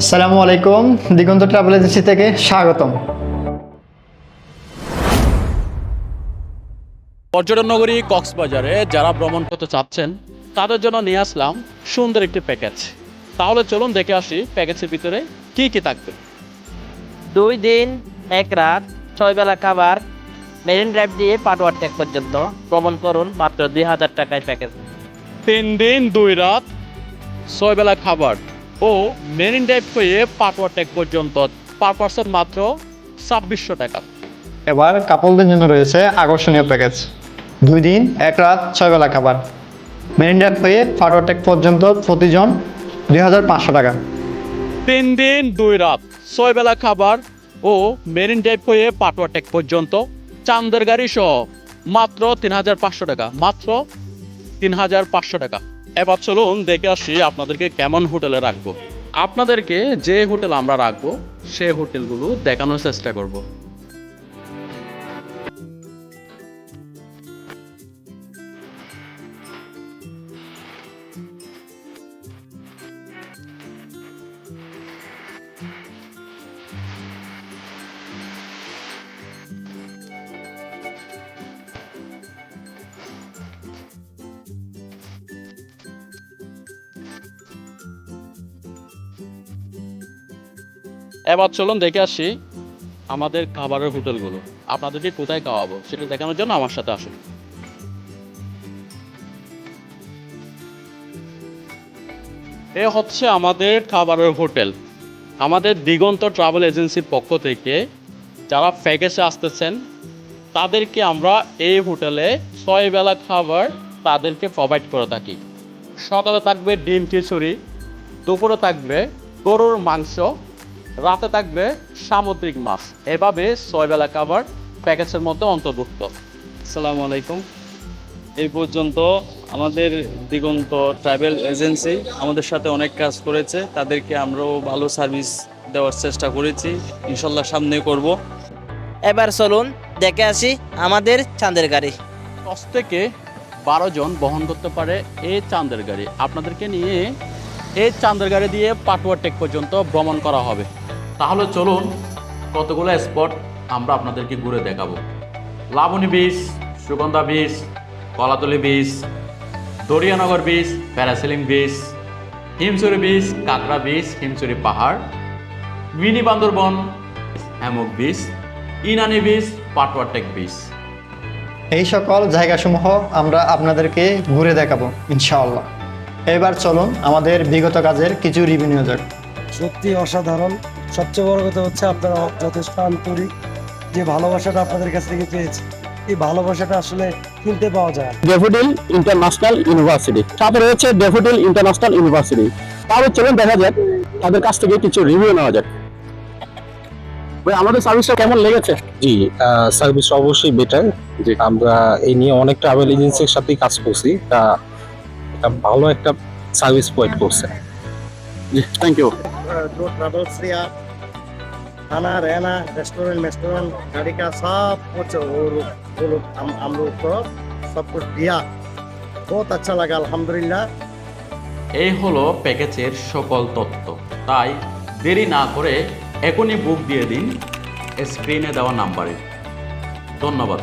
আসসালামু আলাইকুম দিগন্ত travel agency থেকে স্বাগতম। পর্যটন নগরী কক্সবাজারে যারা ভ্রমণ করতে চাচ্ছেন তাদের জন্য নিয়ে আসলাম সুন্দর একটি প্যাকেজ তাহলে চলুন দেখে আসি প্যাকেজের ভিতরে কি কি থাকবে। দুই দিন এক রাত ছয় বেলা খাবার মেরিন ড্রাইভ দিয়ে পাটওয়ার টেক পর্যন্ত। ভ্রমণ করুন মাত্র দুই হাজার টাকায় প্যাকেজ তিন দিন দুই রাত ছয় বেলা খাবার। ও মেরিন ড্রাইভ হয়ে পাটওয়া ট্যাগ পর্যন্ত। পার পার্সন মাত্র ছাব্বিশশো টাকা। এবার কাপলদের জন্য রয়েছে আকর্ষণীয় প্যাকেজ দুই দিন এক রাত ছয় বেলা খাবার। মেরিন ড্রাইভ হয়ে ফাটোটেক পর্যন্ত প্রতিজন দুই হাজার পাঁচশো টাকা। তিন দিন দুই রাত ছয় বেলা খাবার ও মেরিন ড্রাইভ হয়ে পাটওয়া টেক পর্যন্ত। চান্দের গাড়ি সহ মাত্র তিন হাজার পাঁচশো টাকা মাত্র তিন হাজার পাঁচশো টাকা। এবার চলুন দেখে আসি আপনাদেরকে কেমন হোটেলে রাখব। আপনাদেরকে যে হোটেল আমরা রাখব, সে হোটেলগুলো দেখানোর চেষ্টা করব। এবার চলুন দেখে আসি আমাদের খাবারের হোটেলগুলো। আপনাদেরকে কোথায় খাওয়াবো সেটা দেখানোর জন্য আমার সাথে আসুন। এ হচ্ছে আমাদের খাবারের হোটেল। আমাদের দিগন্ত ট্রাভেল এজেন্সির পক্ষ থেকে যারা প্যাকেজে আসতেছেন, তাদেরকে আমরা এই হোটেলে ছয় বেলা খাবার তাদেরকে প্রোভাইড করে থাকি। সকালে থাকবে ডিম খিচুড়ি, দুপুরে থাকবে গরুর মাংস রাতে থাকবে সামুদ্রিক মাছ। এভাবে ছয় বেলা খাবার প্যাকেজের মধ্যে অন্তর্ভুক্ত। আসসালামু আলাইকুম। এই পর্যন্ত আমাদের দিগন্ত ট্রাভেল এজেন্সি আমাদের সাথে অনেক কাজ করেছে। তাদেরকে আমরাও ভালো সার্ভিস দেওয়ার চেষ্টা করেছি। ইনশাল্লাহ সামনে করব। এবার চলুন দেখে আসি আমাদের চাঁদের গাড়ি। দশ থেকে বারো জন বহন করতে পারে এই চাঁদের গাড়ি। আপনাদেরকে নিয়ে এই চাঁদের গাড়ি দিয়ে পাটুয়া টেক পর্যন্ত ভ্রমণ করা হবে। তাহলে চলুন কতগুলো স্পট আমরা আপনাদেরকে ঘুরে দেখাবো। Laboni beach Sugandha beach Kolatoli beach Doriyanagar beach parasailing beach Himchori beach Kakra beach Himchori পাহাড় mini Bandarban hammock beach Inani beach Patuya Tek beach এই সকল জায়গাসমূহ আমরা আপনাদেরকে ঘুরে দেখাবো ইনশাআল্লাহ। এবার চলুন আমাদের বিগত কাজের কিছু রিভিউ নেওয়া যাক। সত্যি অসাধারণ। সবচেয়ে বড় কথা হচ্ছে আপনারা যথেষ্ট আন্তরিক যে ভালোবাসাটা আপনাদের কাছ থেকে পেয়েছি। এই ভালোবাসাটা আসলে কিনতে পাওয়া যায়। Daffodil International University. সাথে রয়েছে ডেফোডিল ইন্টারন্যাশনাল ইউনিভার্সিটি। তাহলে চলুন দেখা যাক তাদের কাছ থেকে কিছু রিভিউ নেওয়া যাক। ভাই আমাদের সার্ভিসটা কেমন লেগেছে? জি সার্ভিস অবশ্যই বেটার যে আমরা এই নিয়ে অনেক ট্রাভেল এজেন্সির সাথেই কাজ করছি। তা ভালো একটা সার্ভিস প্রোভাইড করছে। জি থ্যাংক ইউ जो ट्रैवल्स या खाना रहना रेस्टोरेंट रेस्टोरेंट गाड़ी का सब कुछ वो लोग वो लोग हम हम लोग को सब कुछ दिया बहुत अच्छा लगा अल्हम्दुलिल्लाह এই হলো প্যাকেজের সকল তথ্য তাই দেরি না করে এখনই বুক দিয়ে দিন স্ক্রিনে দেওয়া নাম্বারে ধন্যবাদ